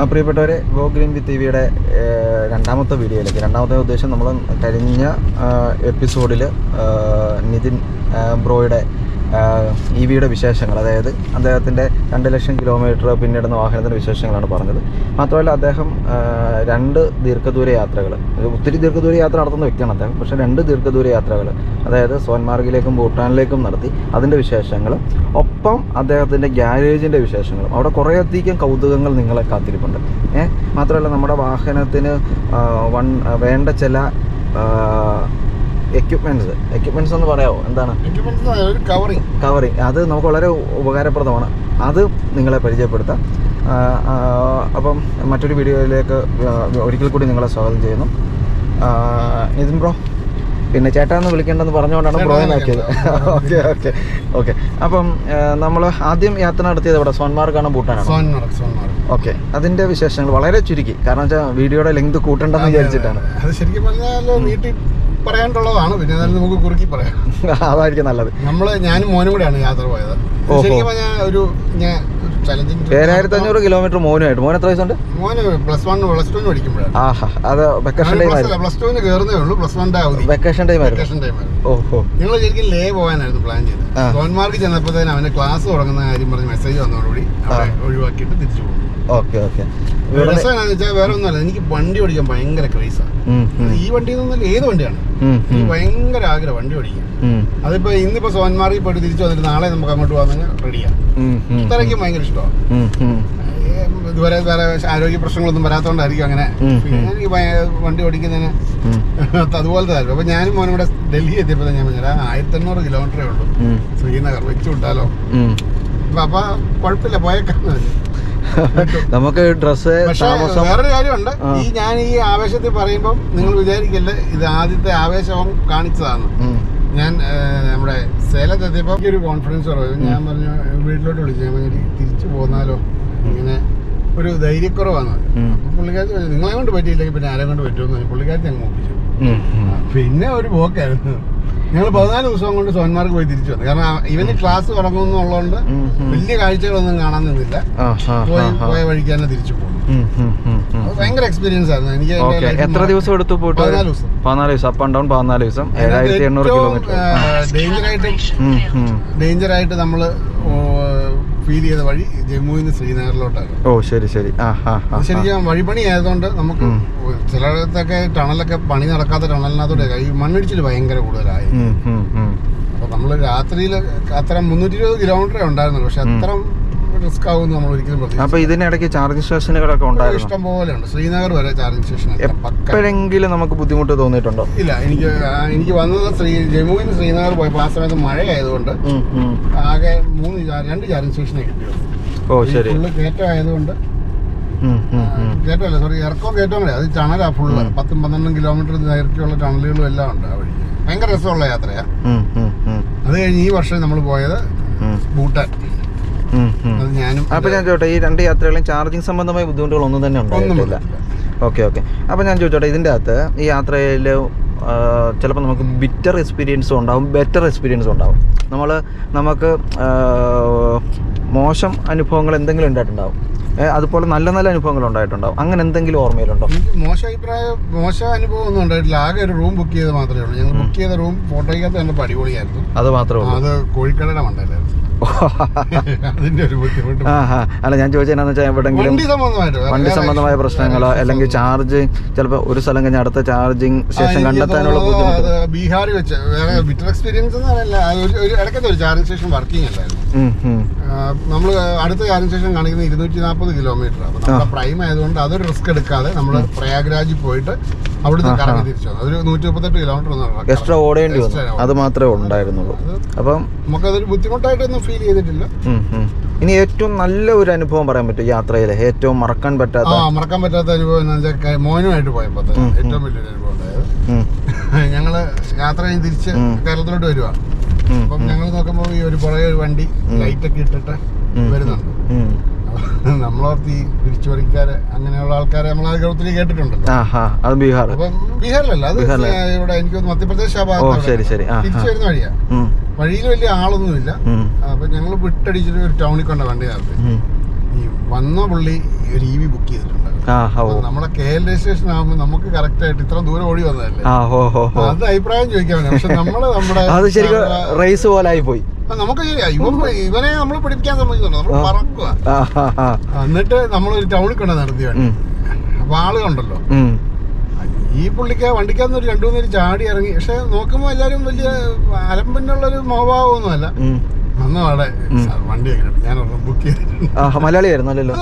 പ്രിയപ്പെട്ടവരെ go green with T വിയുടെ രണ്ടാമത്തെ വീഡിയോയിലേക്ക് രണ്ടാമത്തെ ഉദ്ദേശം നമ്മൾ കഴിഞ്ഞ എപ്പിസോഡിൽ നിതിൻ ബ്രോയുടെ ഇ വിയുടെ വിശേഷങ്ങൾ. അതായത് അദ്ദേഹത്തിന്റെ രണ്ട് ലക്ഷം കിലോമീറ്റർ പിന്നിടുന്ന വാഹനത്തിന്റെ വിശേഷങ്ങളാണ് പറഞ്ഞത്. മാത്രമല്ല അദ്ദേഹം രണ്ട് ദീർഘദൂര യാത്രകൾ ഒത്തിരി ദീർഘദൂര യാത്ര നടത്തുന്ന വ്യക്തിയാണ് അദ്ദേഹം. പക്ഷേ രണ്ട് ദീർഘദൂര യാത്രകൾ അതായത് സോൻമാർഗിലേക്കും ഭൂട്ടാനിലേക്കും നടത്തി അതിന്റെ വിശേഷങ്ങളും ഒപ്പം അദ്ദേഹത്തിന്റെ ഗ്യാരേജിന്റെ വിശേഷങ്ങളും അവിടെ കുറേയധികം കൗതുകങ്ങൾ നിങ്ങളെ കാത്തിരിപ്പുണ്ട്. ഏഹ് മാത്രമല്ല നമ്മുടെ വാഹനത്തിന് വൺ വേണ്ട ചില എക്യുപ്മെന്റ്സ് എക്യുപ്മെന്റ്സ് എന്ന് പറയാമോ എന്താണ്? കവറിങ് കവറിങ് അത് നമുക്ക് വളരെ ഉപകാരപ്രദമാണ്. അത് നിങ്ങളെ പരിചയപ്പെടുത്താം. അപ്പം മറ്റൊരു വീഡിയോയിലേക്ക് ഒരിക്കൽ കൂടി നിങ്ങളെ സ്വാഗതം ചെയ്യുന്നു. നിതിൻ ബ്രോ പിന്നെ ചേട്ടാ എന്ന് വിളിക്കേണ്ടെന്ന് പറഞ്ഞുകൊണ്ടാണ് ബ്രോയിനാക്കിയത്. Okay okay okay. അപ്പം നമ്മൾ ആദ്യം യാത്ര നടത്തിയത് ഇവിടെ സോൻമാർഗാണ് ഭൂട്ടാനാണ്? ഓക്കെ. അതിന്റെ വിശേഷങ്ങൾ വളരെ ചുരുക്കി. കാരണം വെച്ചാൽ വീഡിയോയുടെ ലെങ്ത് കൂട്ടണ്ടെന്ന് വിചാരിച്ചിട്ടാണ്. അത്. ശരിക്കും പറഞ്ഞാൽ പറയാനുള്ളതാണ് പിന്നെ എന്നാലും നമുക്ക് കുറുക്കി പറയാം. അതായിരിക്കും നല്ലത്. നമ്മൾ ഞാനും മോനും കൂടെയാണ് യാത്ര പോയത്. ശരിക്കും പറഞ്ഞാൽ ഒരു ഞാൻ ചലഞ്ചിങ് ഏഴായിരത്തി അഞ്ഞൂറ് കിലോമീറ്റർ മോനുമായിട്ട്. മോൻ എത്ര വയസ്സുണ്ട്? മോന് പ്ലസ് വൺ പ്ലസ് ടുവിന് പഠിക്കുമ്പോഴാണ്. ആഹാ അത് വെക്കേഷൻ ടൈം ആയിരുന്നു. പ്ലസ് ടുവിന് കയറുന്നേ ഉള്ളൂ പ്ലസ് വണ്ണിന്റെ അവധി. വെക്കേഷൻ ടൈം ആയിരുന്നു. വെക്കേഷൻ ടൈം ആയിരുന്നു. ഓഹോ. ഞങ്ങൾ ശരിക്കും ലേ പോകാനായിരുന്നു പ്ലാൻ ചെയ്തത്. ഗവൺമാർക്ക് ചെന്നപ്പോഴത്തേനും അവന്റെ ക്ലാസ് തുടങ്ങുന്ന കാര്യം പറഞ്ഞ് മെസ്സേജ് വന്നതോടുകൂടി ഒഴിവാക്കിയിട്ട് തിരിച്ചു പോകും ഓക്കെ ഓക്കെ. വേറെ ഒന്നുമല്ല. എനിക്ക് വണ്ടി ഓടിക്കാൻ ഭയങ്കര ക്രൈസാണ് ഈ വണ്ടി എന്നല്ല ഏത് വണ്ടിയാണ്? എനിക്ക് ഭയങ്കര ആഗ്രഹം വണ്ടി ഓടിക്കാൻ. അതിപ്പോ ഇന്നിപ്പോ സോൻമാർഗിൽ പോയിട്ട് തിരിച്ചു വന്നിട്ട് നാളെ നമുക്ക് അങ്ങോട്ട് പോകാൻ റെഡിയാണ് ഇത്രയ്ക്ക് ഭയങ്കര ഇഷ്ടമാണ് ഇതുവരെ വേറെ ആരോഗ്യ പ്രശ്നങ്ങളൊന്നും വരാത്തോണ്ടായിരിക്കും അങ്ങനെ. എനിക്ക് വണ്ടി ഓടിക്കുന്നതിന് അതുപോലത്തെ തന്നെ അപ്പൊ ഞാനും മോനും ഇവിടെ ഡൽഹി എത്തിയപ്പോ ഞാൻ പറഞ്ഞാൽ ആയിരത്തി എണ്ണൂറ് കിലോമീറ്ററേ ഉള്ളൂ. ശ്രീനഗർ വെച്ചു വിട്ടാലോ അപ്പൊ കുഴപ്പമില്ല പോയേക്കാന്ന്. നമുക്ക് ഡ്രസ്സ് താമസം വേറൊരു കാര്യമുണ്ട്. ഈ ഞാൻ ഈ ആവേശത്തിൽ പറയുമ്പോൾ നിങ്ങൾ വിചാരിക്കല്ലേ ഇത് ആദ്യത്തെ ആവേശം കാണിച്ചതാണ്. ഞാൻ നമ്മുടെ സേലത്ത് എത്തിയപ്പോൾ ഒരു കോൺഫിഡൻസ് കുറവ് ഞാൻ പറഞ്ഞു വീട്ടിലോട്ട് വിളിച്ചു. ഞാൻ പറഞ്ഞു തിരിച്ചു പോന്നാലോ? ഇങ്ങനെ ഒരു ധൈര്യക്കുറവാണ്. പുള്ളിക്കാരത്തി നിങ്ങളെ കൊണ്ട് പറ്റിയില്ലെങ്കിൽ പിന്നെ ആരെ കൊണ്ട് പറ്റുമെന്ന് പറഞ്ഞു. പുള്ളിക്കാരത്തി അങ്ങ് ഒപ്പിച്ചു. പിന്നെ ഒരു പോക്കായിരുന്നു. ഞങ്ങൾ പതിനാല് ദിവസം കൊണ്ട് സോന്മാർക്ക് പോയി തിരിച്ചു വന്നു. കാരണം ഇവന് ക്ലാസ് തുടങ്ങുന്നുള്ളതുകൊണ്ട്. വലിയ കാഴ്ചകളൊന്നും കാണാൻ നിന്നില്ല. പോയി വഴിക്ക് തന്നെ തിരിച്ചു പോകും ഭയങ്കര എക്സ്പീരിയൻസ് ആയിരുന്നു. എനിക്ക് എത്ര ദിവസം എടുത്തു പോയിട്ട് പതിനാല് ദിവസം. പതിനാല് ദിവസം അപ്പ് ആൻഡ് ഡൗൺ പതിനാല് ദിവസം ഏഴായിരത്തി എണ്ണൂറ് കിലോമീറ്റർ ഡേഞ്ചർ ആയിട്ട് ഡേഞ്ചർ ആയിട്ട് നമ്മൾ ഫീൽ ചെയ്ത വഴി ജമ്മുവിൽ നിന്ന് ശ്രീനഗറിലോട്ടാണ്. ഓ ശരി ശരി. ആ ആ ശരിക്കും വഴിപണി ആയതുകൊണ്ട് നമുക്ക്. ചിലയിടത്തൊക്കെ ടണലൊക്കെ പണി നടക്കാത്ത ടണലിനകത്തോടെ ഈ മണ്ണിടിച്ചിൽ ഭയങ്കര കൂടുതലായി. അപ്പൊ നമ്മൾ രാത്രിയിൽ അത്ര മുന്നൂറ്റി ഇരുപത് കിലോമീറ്ററേ ഉണ്ടായിരുന്നു പക്ഷെ അത്ര റിസ്ക് ആവുമെന്ന് നമ്മൾ ഒരിക്കലും അപ്പൊ. ഇതിനിടയ്ക്ക് ചാർജിങ് സ്റ്റേഷനുകളൊക്കെ ഉണ്ടായിരുന്നു ഇഷ്ടം പോലെ ഉണ്ട് ശ്രീനഗർ വരെ ചാർജിങ് സ്റ്റേഷൻ എപ്പോഴെങ്കിലും നമുക്ക് ബുദ്ധിമുട്ട് തോന്നിയിട്ടുണ്ടോ ഇല്ല എനിക്ക് എനിക്ക് വന്നത് ശ്രീ ജമ്മുവിൽ ശ്രീനഗർ പോയപ്പോൾ ആ സമയത്ത് മഴയായതുകൊണ്ട്. ആകെ മൂന്ന് രണ്ട് ചാർജിങ് സ്റ്റേഷനെ കിട്ടിയുള്ളൂ ഓ ശരി ഫുള്ള് കയറ്റം ആയതുകൊണ്ട്. കയറ്റമല്ല സോറി ഇറക്കവും കയറ്റവും കൂടെ അത് ടണലാ ഫുള്ള്. പത്തും പന്ത്രണ്ടും കിലോമീറ്റർ ദൈർഘ്യമുള്ള ടണലുകളും എല്ലാം ഉണ്ട് ആ വഴി ഭയങ്കര രസമുള്ള യാത്രയാ. അത് കഴിഞ്ഞ് ഈ വർഷം നമ്മൾ പോയത് ഭൂട്ടാൻ. അത് ഞാനും അപ്പൊ ഞാൻ ചോട്ടെ ഈ രണ്ട് യാത്രകളും ചാർജിങ് സംബന്ധമായ ബുദ്ധിമുട്ടുകൾ ഒന്നും തന്നെ ഉണ്ടോ ഉണ്ടായിട്ടില്ല. ഓക്കെ ഓക്കെ അപ്പോൾ ഞാൻ ചോദിച്ചോട്ടെ ഇതിന്റെ അകത്ത് ഈ യാത്രയിൽ ചിലപ്പോൾ നമുക്ക് ബിറ്റർ എക്സ്പീരിയൻസ് ഉണ്ടാവും ബെറ്റർ എക്സ്പീരിയൻസ് ഉണ്ടാവും. നമ്മൾ നമുക്ക് മോശം അനുഭവങ്ങൾ എന്തെങ്കിലും ഉണ്ടായിട്ടുണ്ടാവും. അതുപോലെ നല്ല നല്ല അനുഭവങ്ങൾ ഉണ്ടായിട്ടുണ്ടാവും. അങ്ങനെ എന്തെങ്കിലും ഓർമ്മയിലുണ്ടോ? മോശം അഭിപ്രായം മോശം അനുഭവം ഒന്നും ഉണ്ടായിട്ടില്ല. ആകെ ഒരു റൂം ബുക്ക് ചെയ്ത് മാത്രമേ ഉള്ളൂ. ഞങ്ങൾ ബുക്ക് ചെയ്ത റൂം ഫോട്ടോയ്ക്കകത്ത് തന്നെ അടിപൊളിയായിരുന്നു. അത് മാത്രമേ ഉള്ളൂ. അത് കോഴിക്കടയുടെ മണ്ടയിലായിരുന്നു അതിന്റെ ഒരു ബുദ്ധിമുട്ട്. അല്ല ഞാൻ ചോദിച്ചത് എന്നാന്ന് വെച്ചാൽ എവിടെങ്കിലും വണ്ടി സംബന്ധമായ പ്രശ്നങ്ങളോ അല്ലെങ്കിൽ ചാർജ് ചിലപ്പോൾ ഒരു സ്ഥലം കഴിഞ്ഞ അടുത്ത ചാർജിങ് സ്റ്റേഷൻ കണ്ടെത്താനുള്ള ബുദ്ധിമുട്ട്. ബീഹാറിൽ വെച്ച് ബിറ്റർ എക്സ്പീരിയൻസ് എന്ന് പറയില്ല. ഒരു ഇടയ്ക്കത്തെ ഒരു ചാർജിങ് സ്റ്റേഷൻ വർക്കിംഗ് അല്ലായിരുന്നു. നമ്മൾ അടുത്ത ചാർജിങ് സ്റ്റേഷൻ കാണിക്കുന്നത് ഇരുന്നൂറ്റി നാൽപ്പത് കിലോമീറ്റർ പ്രൈം ആയതുകൊണ്ട് അതൊരു റിസ്ക് എടുക്കാതെ നമ്മൾ പ്രയാഗ്രാജിൽ പോയിട്ട് എക്സ്ട്രാ ഓടേണ്ടി വന്നു. അത് മാത്രമേ ഉണ്ടായിരുന്നുള്ളൂ. അപ്പം നമുക്കതൊരു ബുദ്ധിമുട്ടായിട്ടൊന്നും ഫീൽ ചെയ്തിട്ടില്ല. ഇനി ഏറ്റവും നല്ല ഒരു അനുഭവം പറയാൻ പറ്റും യാത്രയിൽ ഏറ്റവും മറക്കാൻ പറ്റാത്ത മറക്കാൻ പറ്റാത്ത അനുഭവം മോനുമായിട്ട് ഉം. ഏറ്റവും വലിയൊരു അനുഭവം ഉണ്ടായത്. ഞങ്ങൾ യാത്ര ചെയ്ത് തിരിച്ച് കേരളത്തിലോട്ട് വരുവാ. അപ്പം ഞങ്ങൾ നോക്കുമ്പോൾ ഈ ഒരു പുറകെ ഒരു വണ്ടി ലൈറ്റൊക്കെ ലൈറ്റ് ഒക്കെ ഇട്ടിട്ട് വരുന്നുണ്ട്. നമ്മളോർത്ത് ഈ പിരിച്ചുപറിക്കാര് അങ്ങനെയുള്ള ആൾക്കാരെ നമ്മൾ ആ ഒത്തിരി കേട്ടിട്ടുണ്ടല്ലോ. അത് ബീഹാർ. ബീഹാറിലല്ല അത്. ഇവിടെ എനിക്ക് മധ്യപ്രദേശ് ആ ഓ ഭാഗത്താണ് ശരി. ശരി തിരിച്ചു. വരുന്ന വഴിയാ. വഴിയിൽ വലിയ ആളൊന്നുമില്ല. അപ്പൊ ഞങ്ങൾ വിട്ടടിച്ചിട്ട് ഒരു ടൗണിൽ കൊണ്ട വണ്ടി നടത്തി ഈ വന്ന പുള്ളി ഒരു ഇ വി ബുക്ക് ചെയ്തിട്ടുണ്ട്. നമ്മളെ കെ എൽ രജിസ്ട്രേഷൻ ആകുമ്പോൾ നമുക്ക് കറക്റ്റ് ആയിട്ട് ഇത്ര ദൂരം ഓടി വന്നതല്ലേ? അത് അഭിപ്രായം ചോദിക്കാൻ വേണ്ടി പക്ഷെ നമ്മൾ നമ്മുടെ അത് ശരിക്കും റേസ് പോലെ ആയി പോയി നമുക്ക് ഇവനെ നമ്മൾ പഠിപ്പിക്കാൻ സമ്മതിക്കുന്നുണ്ട്? നമ്മൾ. പറക്കുക എന്നിട്ട് നമ്മൾ ഒരു ടൗണിൽ കൊണ്ട് നടത്തി. അപ്പൊ ആളുകളുണ്ടല്ലോ. ഈ പുള്ളിക്ക് വണ്ടിക്കകത്ത് ഒരു രണ്ടു മൂന്നേര് ചാടി ഇറങ്ങി. പക്ഷെ നോക്കുമ്പോ എല്ലാരും വലിയ അലമ്പിനുള്ളൊരു ഒരു ഉം. വന്ന അവിടെ. വണ്ടി ഞാൻ ബുക്ക് ചെയ്തിട്ടുണ്ട്. മലയാളിയായിരുന്നു അല്ലല്ലോ